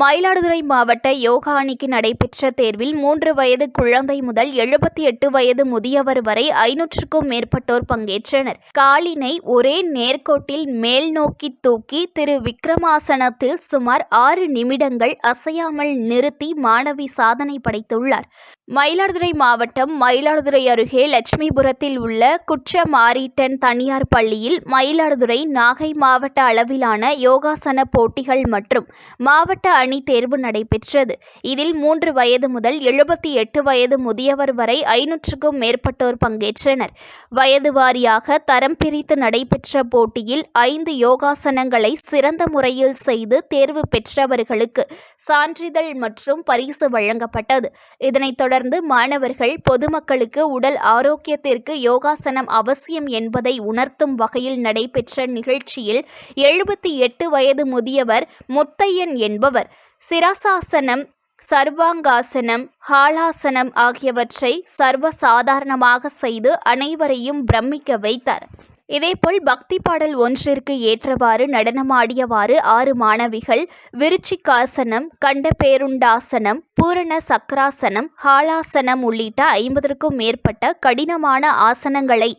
மயிலாடுதுறை மாவட்ட யோகா அணிக்கு நடைபெற்ற தேர்வில் மூன்று வயது குழந்தை முதல் எழுபத்தி எட்டு வயது முதியவர் வரை ஐநூற்றுக்கும் மேற்பட்டோர் பங்கேற்றனர். காலினை ஒரே நேர்கோட்டில் மேல் நோக்கி தூக்கி திரு விக்ரமாசனத்தில் சுமார் ஆறு நிமிடங்கள் அசையாமல் நிறுத்தி மாணவி சாதனை படைத்துள்ளார். மயிலாடுதுறை மாவட்டம் மயிலாடுதுறை அருகே லட்சுமிபுரத்தில் உள்ள குற்றமாரிட்டன் தனியார் பள்ளியில் மயிலாடுதுறை நாகை மாவட்ட அளவிலான யோகாசன போட்டிகள் மற்றும் மாவட்ட அணி தேர்வு நடைபெற்றது. இதில் மூன்று வயது முதல் எழுபத்தி எட்டு வயது முதியவர் வரை ஐநூற்றுக்கும் மேற்பட்டோர் பங்கேற்றனர். வயது வாரியாக தரம் பிரித்து நடைபெற்ற போட்டியில் ஐந்து யோகாசனங்களை சிறந்த முறையில் செய்து தேர்வு பெற்றவர்களுக்கு சான்றிதழ் மற்றும் பரிசு வழங்கப்பட்டது. இதனைத் தொடர்ந்து மாணவர்கள் பொதுமக்களுக்கு உடல் ஆரோக்கியத்திற்கு யோகாசனம் அவசியம் என்பதை உணர்த்தும் வகையில் நடைபெற்ற நிகழ்ச்சியில் எழுபத்தி எட்டு வயது முதியவர் முத்தையன் என்பவர். சிரசாசனம் சர்வாங்காசனம் ஹாலாசனம் ஆகியவற்றை சர்வசாதாரணமாக செய்து அனைவரையும் பிரமிக்க வைத்தார். இதேபோல் பக்தி பாடல் ஒன்றிற்கு ஏற்றவாறு நடனமாடியவாறு ஆறு மாணவிகள் விருச்சிகாசனம் கண்டபேருண்டாசனம் பூரண சக்கராசனம் ஹாலாசனம் உள்ளிட்ட ஐம்பதற்கும் மேற்பட்ட கடினமான ஆசனங்களை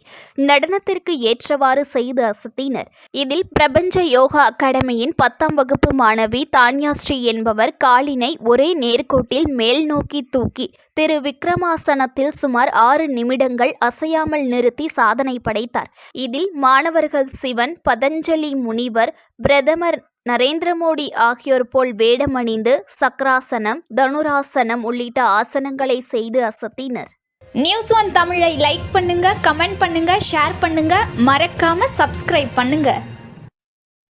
நடனத்திற்கு ஏற்றவாறு செய்து அசத்தினர். இதில் பிரபஞ்ச யோகா அகாடமியின் பத்தாம் வகுப்பு மாணவி தான்யாஸ்ரீ என்பவர் காலினை ஒரே நேர்கோட்டில் மேல் நோக்கி தூக்கி திரு விக்ரமாசனத்தில் சுமார் ஆறு நிமிடங்கள் அசையாமல் நிறுத்தி சாதனை படைத்தார். இதில் மாணவர்கள் சிவன் பதஞ்சலி முனிவர் பிரதமர் நரேந்திர மோடி ஆகியோர் போல் வேடமணிந்து சக்ராசனம் தனுராசனம் உள்ளிட்ட ஆசனங்களை செய்து அசத்தினர். நியூஸ் ஒன் தமிழை லைக் பண்ணுங்க கமெண்ட் பண்ணுங்க ஷேர் பண்ணுங்க. மறக்காம சப்ஸ்கிரைப் பண்ணுங்க.